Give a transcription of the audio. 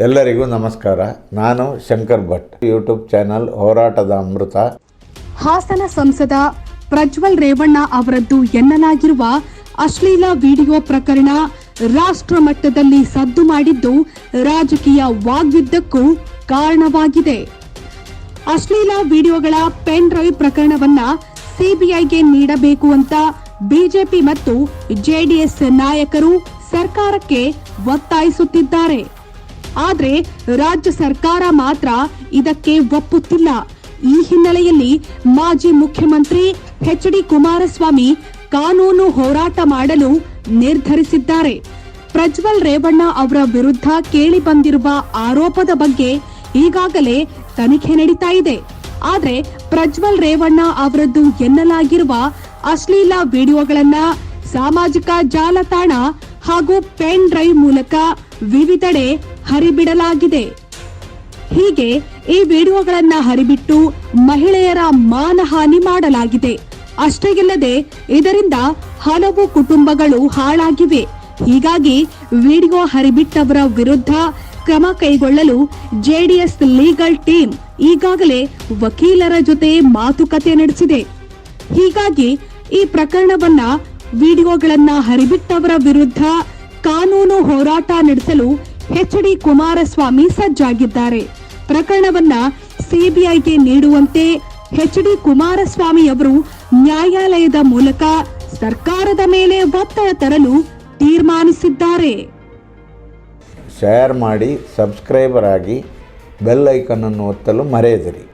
ಎಲ್ಲರಿಗೂ ನಮಸ್ಕಾರ. ನಾನು ಶಂಕರ್ ಭಟ್. ಯೂಟ್ಯೂಬ್ ಚಾನಲ್ ಹೋರಾಟದ ಅಮೃತ. ಹಾಸನ ಸಂಸದ ಪ್ರಜ್ವಲ್ ರೇವಣ್ಣ ಅವರದ್ದು ಎನ್ನಲಾಗಿರುವ ಅಶ್ಲೀಲ ವಿಡಿಯೋ ಪ್ರಕರಣ ರಾಷ್ಟ್ರ ಮಟ್ಟದಲ್ಲಿ ಸದ್ದು ಮಾಡಿದ್ದು ರಾಜಕೀಯ ವಾಗ್ಯುದ್ಧಕ್ಕೂ ಕಾರಣವಾಗಿದೆ. ಅಶ್ಲೀಲ ವಿಡಿಯೋಗಳ ಪೆನ್ ಡ್ರೈವ್ ಪ್ರಕರಣವನ್ನ ಸಿಬಿಐಗೆ ನೀಡಬೇಕು ಅಂತ ಬಿಜೆಪಿ ಮತ್ತು ಜೆಡಿಎಸ್ ನಾಯಕರು ಸರ್ಕಾರಕ್ಕೆ ಒತ್ತಾಯಿಸುತ್ತಿದ್ದಾರೆ. ಆದ್ರೆ ರಾಜ್ಯ ಸರ್ಕಾರ ಮಾತ್ರ ಇದಕ್ಕೆ ಒಪ್ಪುತ್ತಿಲ್ಲ. ಈ ಹಿನ್ನೆಲೆಯಲ್ಲಿ ಮಾಜಿ ಮುಖ್ಯಮಂತ್ರಿ ಎಚ್ ಡಿ ಕುಮಾರಸ್ವಾಮಿ ಕಾನೂನು ಹೋರಾಟ ಮಾಡಲು ನಿರ್ಧರಿಸಿದ್ದಾರೆ. ಪ್ರಜ್ವಲ್ ರೇವಣ್ಣ ಅವರ ವಿರುದ್ಧ ಕೇಳಿ ಬಂದಿರುವ ಆರೋಪದ ಬಗ್ಗೆ ಈಗಾಗಲೇ ತನಿಖೆ ನಡೀತಾ ಇದೆ. ಆದರೆ ಪ್ರಜ್ವಲ್ ರೇವಣ್ಣ ಅವರದ್ದು ಎನ್ನಲಾಗಿರುವ ಅಶ್ಲೀಲ ವಿಡಿಯೋಗಳನ್ನ ಸಾಮಾಜಿಕ ಜಾಲತಾಣ ಹಾಗೂ ಪೆನ್ ಡ್ರೈವ್ ಮೂಲಕ ವಿವಿಧೆಡೆ ಹರಿಬಿಡಲಾಗಿದೆ. ಹೀಗೆ ಈ ವಿಡಿಯೋಗಳನ್ನ ಹರಿಬಿಟ್ಟು ಮಹಿಳೆಯರ ಮಾನಹಾನಿ ಮಾಡಲಾಗಿದೆ. ಅಷ್ಟೇ ಇಲ್ಲದೆ ಇದರಿಂದ ಹಲವು ಕುಟುಂಬಗಳು ಹಾಳಾಗಿವೆ. ಹೀಗಾಗಿ ವಿಡಿಯೋ ಹರಿಬಿಟ್ಟವರ ವಿರುದ್ಧ ಕ್ರಮ ಕೈಗೊಳ್ಳಲು ಜೆಡಿಎಸ್ ಲೀಗಲ್ ಟೀಮ್ ಈಗಾಗಲೇ ವಕೀಲರ ಜೊತೆ ಮಾತುಕತೆ ನಡೆಸಿದೆ. ಹೀಗಾಗಿ ಈ ಪ್ರಕರಣವನ್ನ ವಿಡಿಯೋಗಳನ್ನ ಹರಿಬಿಟ್ಟವರ ವಿರುದ್ಧ ಕಾನೂನು ಹೋರಾಟ ನಡೆಸಲು ಎಚ್ ಡಿ ಕುಮಾರಸ್ವಾಮಿ ಸಜ್ಜಾಗಿದ್ದಾರೆ. ಪ್ರಕರಣವನ್ನ ಸಿಬಿಐಗೆ ನೀಡುವಂತೆ ಎಚ್ ಡಿ ಕುಮಾರಸ್ವಾಮಿ ಅವರು ನ್ಯಾಯಾಲಯದ ಮೂಲಕ ಸರ್ಕಾರದ ಮೇಲೆ ಒತ್ತಡ ತರಲು ತೀರ್ಮಾನಿಸಿದ್ದಾರೆ. ಶೇರ್ ಮಾಡಿ ಸಬ್ಸ್ಕ್ರೈಬರ್ ಆಗಿ ಬೆಲ್ ಐಕನನ್ನು ಒತ್ತಲು ಮರೆಯದಿರಿ.